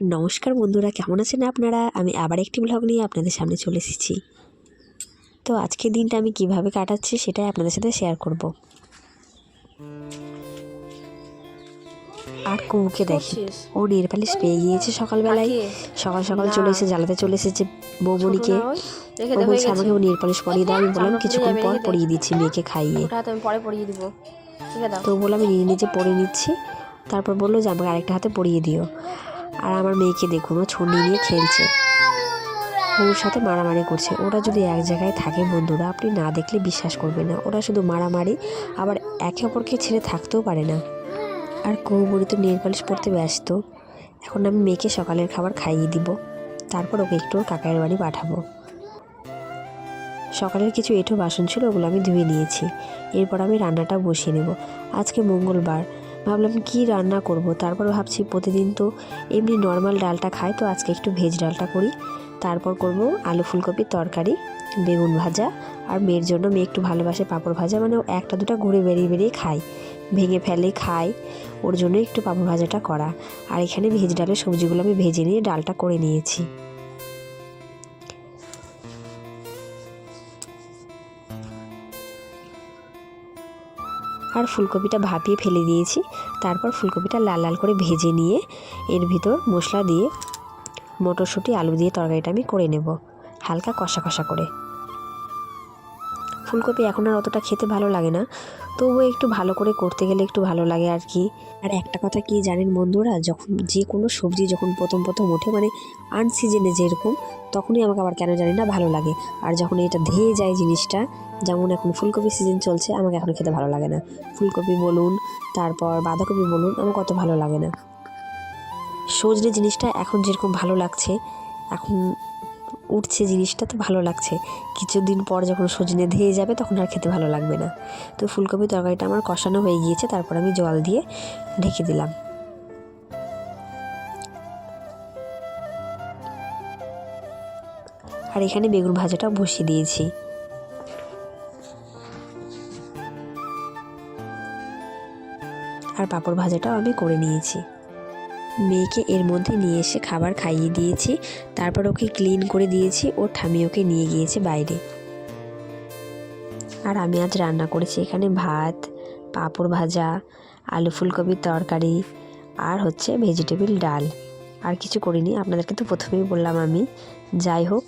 নমস্কার বন্ধুরা কেমন আছেন আপনারা? আমি আবার একটি ব্লগ নিয়ে আপনাদের সামনে চলে এসেছি। তো আজকের দিনটা আমি কীভাবে কাটাচ্ছি সেটাই আপনাদের সাথে শেয়ার করব। আর কুমুকে দেখি? ও নেল পালিশ পেয়ে গিয়েছে সকালবেলায়। সকাল সকাল চলে এসে জ্বালাতে চলে এসেছে না ও বলছে আমাকে ও নেল পালিশ পরিয়ে দাও আমি বললাম কিছুক্ষণ পর পরিয়ে দিচ্ছি মেয়েকে খাইয়ে। পরে পরিয়ে দিব। তো বললাম আমি নিজে নিজে পরে নিচ্ছি তারপর বলল যে আমাকে আরেকটা হাতে পরিয়ে দিও। আর আমার মেয়েকে দেখুন, ও ছন্নি নিয়ে খেলছে। ওর সাথে মারামারি করছে। ওরা যদি এক জায়গায় থাকে বন্ধুরা, আপনি না দেখলে বিশ্বাস করবেন না। ওরা শুধু মারামারি, আবার একে অপরকে ছেড়ে থাকতেও পারে না। আর কৌবরি তো নেল পালিশ পড়তে ব্যস্ত। এখন আমি মেয়েকে সকালের খাবার খাইয়ে দিব। তারপর ওকে একটু ওর কাকায়ের বাড়ি পাঠাবো। সকালের কিছু এঁঠো বাসন ছিল, ওগুলো আমি ধুয়ে নিয়েছি। এরপর আমি রান্নাটা বসিয়ে নেব। আজকে মঙ্গলবার। ভাবলাম কি রান্না করব তারপর ভাবছি প্রতিদিন তো এমনি নর্মাল ডালটা খাই, তো আজকে একটু ভেজ ডালটা করি। তারপর করব আলু ফুলকপির তরকারি, বেগুন ভাজা আর মেয়ের জন্য মেয়ে একটু ভালোবাসে পাঁপড় ভাজা মানে একটা দুটো ঘুরে বেরিয়ে বেরিয়ে খায়। ভেঙে ফেলে খায়, ওর জন্য একটু পাঁপড় ভাজাটা করা। আর এখানে ভেজ ডালের সবজিগুলো আমি ভেজে নিয়ে ডালটা করে নিয়েছি। আর ফুলকপিটা ভাপিয়ে ফেলে দিয়েছি। তারপর ফুলকপিটা লাল লাল করে ভেজে নিয়ে এর ভিতর মশলা দিয়ে মটরশুঁটি, আলু দিয়ে তরকারিটা আমি করে নেব। হালকা কষা কষা করে। ফুলকপি এখন আর অতটা খেতে ভালো লাগে না। তবুও একটু ভালো করে করতে গেলে একটু ভালো লাগে আর কি। আর একটা কথা কি জানেন বন্ধুরা, যখন যে কোনো সবজি যখন প্রথম প্রথম ওঠে মানে আনসিজনে যেরকম, তখনই আমাকে আবার কেন জানি না ভালো লাগে। আর যখন এটা ধেয়ে যায় জিনিসটা, যেমন এখন ফুলকপি সিজন চলছে, আমাকে এখন খেতে ভালো লাগে না। ফুলকপি বলুন, তারপর বাঁধাকপি বলুন আমার অত ভালো লাগে না। সজনে জিনিসটা এখন যেরকম ভালো লাগছে, এখন উঠছে জিনিসটা, তো ভালো লাগছে। কিছুদিন পর যখন সজনে ধেয়ে যাবে, তখন আর খেতে ভালো লাগবে না। তো ফুলকপি তরকারিটা আমার কষানো হয়ে গিয়েছে, তারপর আমি জল দিয়ে ঢেকে দিলাম। আর এখানে বেগুন ভাজাটাও বসিয়ে দিয়েছি। আর পাঁপড় ভাজাটাও আমি করে নিয়েছি। মেয়েকে এর মধ্যে নিয়ে এসে খাবার খাইয়ে দিয়েছি। তারপর ওকে ক্লিন করে দিয়েছি। ও ঠামি ওকে নিয়ে গিয়েছে বাইরে। আর আমি আজ রান্না করেছি এখানে ভাত, পাঁপড় ভাজা, আলু ফুলকপির তরকারি আর হচ্ছে ভেজিটেবিল ডাল। আর কিছু করিনি। আপনাদেরকে তো প্রথমেই বললাম আমি। যাই হোক,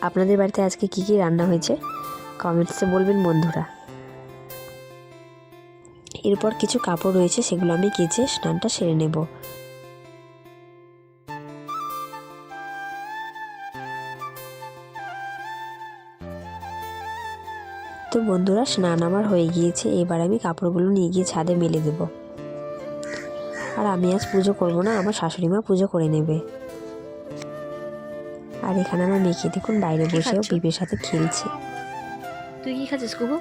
আপনাদের বাড়িতে আজকে কী কী রান্না হয়েছে? কমেন্টসে বলবেন বন্ধুরা। এরপর কিছু কাপড় রয়েছে সেগুলো আমি কেচে স্নানটা সেরে নেব। তো বন্ধুরা স্নান আমার হয়ে গিয়েছে এবার আমি কাপড়গুলো নিয়ে গিয়ে ছাদে মেলে দেব। আর আমি আজ পুজো করব না আমার শাশুড়ি মা পুজো করে নেবে। আর এখানে আমার মেয়েকে দেখুন বাইরে বসেও? পিপের সাথে খেলছে। তুই কি খাচ্ছিস কুহু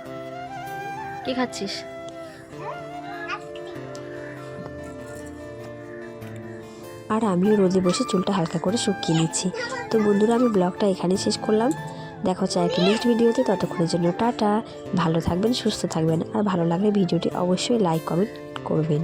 কি খাচ্ছিস? আর আমিও রোদে বসে চুলটা হালকা করে শুকিয়ে নিচ্ছি। তো বন্ধুরা, আমি ব্লগটা এখানে শেষ করলাম। দেখো হচ্ছে একটি নেক্সট ভিডিওতে ততক্ষণের জন্য টাটা। ভালো থাকবেন, সুস্থ থাকবেন। আর ভালো লাগলে ভিডিওটি অবশ্যই লাইক কমেন্ট করবেন।